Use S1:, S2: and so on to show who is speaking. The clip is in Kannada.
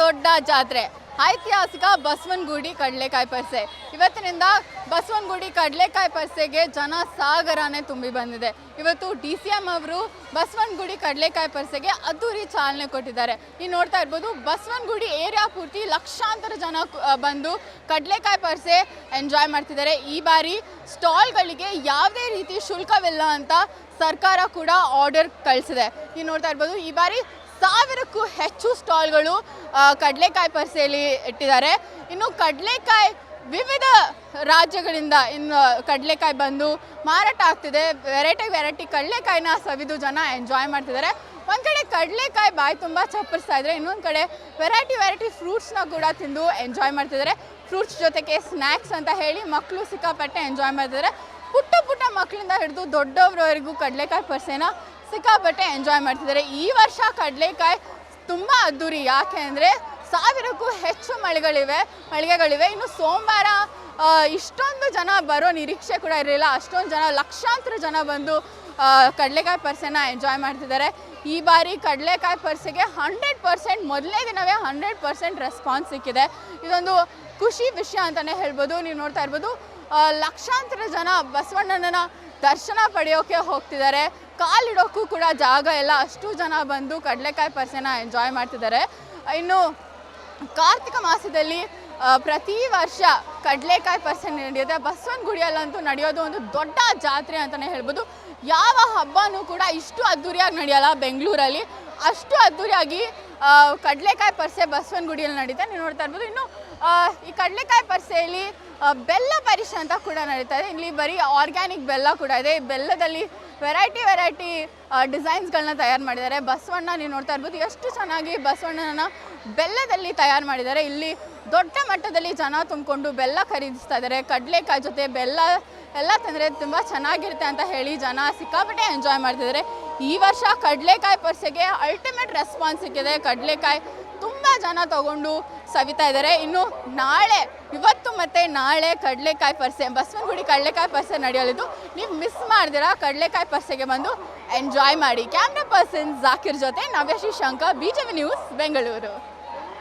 S1: ದೊಡ್ಡ ಜಾತ್ರೆ. ಐತಿಹಾಸಿಕ ಬಸವನಗುಡಿ ಕಡಲೆಕಾಯಿ ಪರಿಸೆ. ಇವತ್ತಿನಿಂದ ಬಸವನಗುಡಿ ಕಡಲೆಕಾಯಿ ಪರಿಸೆಗೆ ಜನ ಸಾಗರನೇ ತುಂಬಿ ಬಂದಿದೆ. ಇವತ್ತು ಡಿ ಸಿ ಎಂ ಅವರು ಬಸವನಗುಡಿ ಕಡಲೆಕಾಯಿ ಪರಿಸೆಗೆ ಅದ್ದೂರಿ ಚಾಲನೆ ಕೊಟ್ಟಿದ್ದಾರೆ. ನೀವು ನೋಡ್ತಾ ಇರ್ಬೋದು ಬಸವನಗುಡಿ ಏರಿಯಾ ಪೂರ್ತಿ ಲಕ್ಷಾಂತರ ಜನ ಬಂದು ಕಡಲೆಕಾಯಿ ಪರಿಸೆ ಎಂಜಾಯ್ ಮಾಡ್ತಿದ್ದಾರೆ. ಈ ಬಾರಿ ಸ್ಟಾಲ್ಗಳಿಗೆ ಯಾವುದೇ ರೀತಿ ಶುಲ್ಕವಿಲ್ಲ ಅಂತ ಸರ್ಕಾರ ಕೂಡ ಆರ್ಡರ್ ಕಳಿಸಿದೆ. ನೀವು ನೋಡ್ತಾ ಇರ್ಬೋದು ಈ ಬಾರಿ ಸಾವಿರಕ್ಕೂ ಹೆಚ್ಚು ಸ್ಟಾಲ್ಗಳು ಕಡಲೆಕಾಯಿ ಪರಿಸೆಯಲ್ಲಿ ಇಟ್ಟಿದ್ದಾರೆ. ಇನ್ನು ಕಡಲೆಕಾಯಿ ವಿವಿಧ ರಾಜ್ಯಗಳಿಂದ ಇನ್ನು ಕಡಲೆಕಾಯಿ ಬಂದು ಮಾರಾಟ ಆಗ್ತಿದೆ. ವೆರೈಟಿ ವೆರೈಟಿ ಕಡಲೆಕಾಯಿನ ಸವಿದು ಜನ ಎಂಜಾಯ್ ಮಾಡ್ತಿದ್ದಾರೆ. ಒಂದು ಕಡೆ ಕಡಲೆಕಾಯಿ ಬಾಯಿ ತುಂಬ ಚಪ್ಪರಿಸ್ತಾ ಇದ್ದಾರೆ ಇನ್ನೊಂದು ಕಡೆ ವೆರೈಟಿ ವೆರೈಟಿ ಫ್ರೂಟ್ಸ್ನ ಕೂಡ ತಿಂದು ಎಂಜಾಯ್ ಮಾಡ್ತಿದ್ದಾರೆ. ಫ್ರೂಟ್ಸ್ ಜೊತೆಗೆ ಸ್ನ್ಯಾಕ್ಸ್ ಅಂತ ಹೇಳಿ ಮಕ್ಕಳು ಸಿಕ್ಕಾಪಟ್ಟೆ ಎಂಜಾಯ್ ಮಾಡ್ತಿದ್ದಾರೆ. ಪುಟ್ಟ ಪುಟ್ಟ ಮಕ್ಕಳಿಂದ ಹಿಡಿದು ದೊಡ್ಡವರವರೆಗೂ ಕಡಲೆಕಾಯಿ ಪರ್ಸೆನ ಸಿಕ್ಕಾಪಟ್ಟೆ ಎಂಜಾಯ್ ಮಾಡ್ತಿದ್ದಾರೆ. ಈ ವರ್ಷ ಕಡಲೆಕಾಯಿ ತುಂಬ ಅದ್ದೂರಿ. ಯಾಕೆ ಅಂದರೆ ಸಾವಿರಕ್ಕೂ ಹೆಚ್ಚು ಮಳೆಗಳಿವೆ ಮಳಿಗೆಗಳಿವೆ. ಇನ್ನು ಸೋಮವಾರ ಇಷ್ಟೊಂದು ಜನ ಬರೋ ನಿರೀಕ್ಷೆ ಕೂಡ ಇರಲಿಲ್ಲ. ಅಷ್ಟೊಂದು ಜನ, ಲಕ್ಷಾಂತರ ಜನ ಬಂದು ಕಡಲೆಕಾಯಿ ಪರ್ಸೆನ ಎಂಜಾಯ್ ಮಾಡ್ತಿದ್ದಾರೆ. ಈ ಬಾರಿ ಕಡಲೆಕಾಯಿ ಪರ್ಸೆಗೆ ಹಂಡ್ರೆಡ್ ಪರ್ಸೆಂಟ್ ಮೊದಲನೇ ದಿನವೇ ಹಂಡ್ರೆಡ್ ಪರ್ಸೆಂಟ್ ರೆಸ್ಪಾನ್ಸ್ ಸಿಕ್ಕಿದೆ. ಇದೊಂದು ಖುಷಿ ವಿಷಯ ಅಂತಲೇ ಹೇಳ್ಬೋದು. ನೀವು ನೋಡ್ತಾ ಇರ್ಬೋದು. ಲಕ್ಷಾಂತರ ಜನ ಬಸವಣ್ಣನ ದರ್ಶನ ಪಡೆಯೋಕೆ ಹೋಗ್ತಿದ್ದಾರೆ. ಕಾಲಿಡೋಕ್ಕೂ ಕೂಡ ಜಾಗ ಎಲ್ಲ ಅಷ್ಟು ಜನ ಬಂದು ಕಡಲೆಕಾಯಿ ಪರ್ಸೆನ ಎಂಜಾಯ್ ಮಾಡ್ತಿದ್ದಾರೆ. ಇನ್ನು ಕಾರ್ತಿಕ ಮಾಸದಲ್ಲಿ ಪ್ರತಿ ವರ್ಷ ಕಡಲೆಕಾಯಿ ಪರ್ಸೆ ನಡೆಯುತ್ತೆ. ಬಸವನಗುಡಿಯಲ್ಲಂತೂ ನಡೆಯೋದು ಒಂದು ದೊಡ್ಡ ಜಾತ್ರೆ ಅಂತಲೇ ಹೇಳ್ಬೋದು. ಯಾವ ಹಬ್ಬನೂ ಕೂಡ ಇಷ್ಟು ಅದ್ದೂರಿಯಾಗಿ ನಡೆಯಲ್ಲ ಬೆಂಗಳೂರಲ್ಲಿ. ಅಷ್ಟು ಅದ್ದೂರಿಯಾಗಿ ಕಡಲೆಕಾಯಿ ಪರ್ಸೆ ಬಸವನಗುಡಿಯಲ್ಲಿ ನಡೀತಾ ನೀವು ನೋಡ್ತಾ ಇರ್ಬೋದು. ಇನ್ನು ಈ ಕಡಲೆಕಾಯಿ ಪರ್ಸೆಯಲ್ಲಿ ಬೆಲ್ಲ ಪರೀಕ್ಷೆ ಅಂತ ಕೂಡ ನಡೀತಾ ಇದೆ. ಇಲ್ಲಿ ಬರೀ ಆರ್ಗ್ಯಾನಿಕ್ ಬೆಲ್ಲ ಕೂಡ ಇದೆ. ಬೆಲ್ಲದಲ್ಲಿ ವೆರೈಟಿ ವೆರೈಟಿ ಡಿಸೈನ್ಸ್ಗಳನ್ನ ತಯಾರು ಮಾಡಿದ್ದಾರೆ. ಬಸವಣ್ಣ, ನೀವು ನೋಡ್ತಾ ಇರ್ಬೋದು, ಎಷ್ಟು ಚೆನ್ನಾಗಿ ಬಸವಣ್ಣನ ಬೆಲ್ಲದಲ್ಲಿ ತಯಾರು ಮಾಡಿದ್ದಾರೆ. ಇಲ್ಲಿ ದೊಡ್ಡ ಮಟ್ಟದಲ್ಲಿ ಜನ ತುಂಬಿಕೊಂಡು ಬೆಲ್ಲ ಖರೀದಿಸ್ತಾ ಇದ್ದಾರೆ. ಕಡಲೆಕಾಯಿ ಜೊತೆ ಬೆಲ್ಲ ಎಲ್ಲ ತಂದರೆ ತುಂಬ ಚೆನ್ನಾಗಿರುತ್ತೆ ಅಂತ ಹೇಳಿ ಜನ ಸಿಕ್ಕಾಪಟ್ಟೆ ಎಂಜಾಯ್ ಮಾಡ್ತಿದ್ದಾರೆ ಈ ವರ್ಷ ಕಡಲೆಕಾಯಿ ಪರ್ಸೆಗೆ ಅಲ್ಟಿಮೇಟ್ ರೆಸ್ಪಾನ್ಸ್ ಸಿಕ್ಕಿದೆ. ಕಡಲೆಕಾಯಿ ತುಂಬ ಜನ ತಗೊಂಡು ಸವಿತಾ ಇದ್ದಾರೆ. ಇನ್ನು ನಾಳೆ, ಇವತ್ತು ಮತ್ತು ನಾಳೆ ಕಡಲೆಕಾಯಿ ಪರ್ಸೆ, ಬಸವನಗುಡಿ ಕಡಲೆಕಾಯಿ ಪರ್ಸೆ ನಡೆಯಲಿದ್ದು. ನೀವು ಮಿಸ್ ಮಾಡಿದಿರಾ, ಕಡಲೆಕಾಯಿ ಪರ್ಸೆಗೆ ಬಂದು ಎಂಜಾಯ್ ಮಾಡಿ. ಕ್ಯಾಮ್ರಾ ಪರ್ಸನ್ ಜಾಕಿರ್ ಜೊತೆ Navyashree Shankar B J news Bengaluru.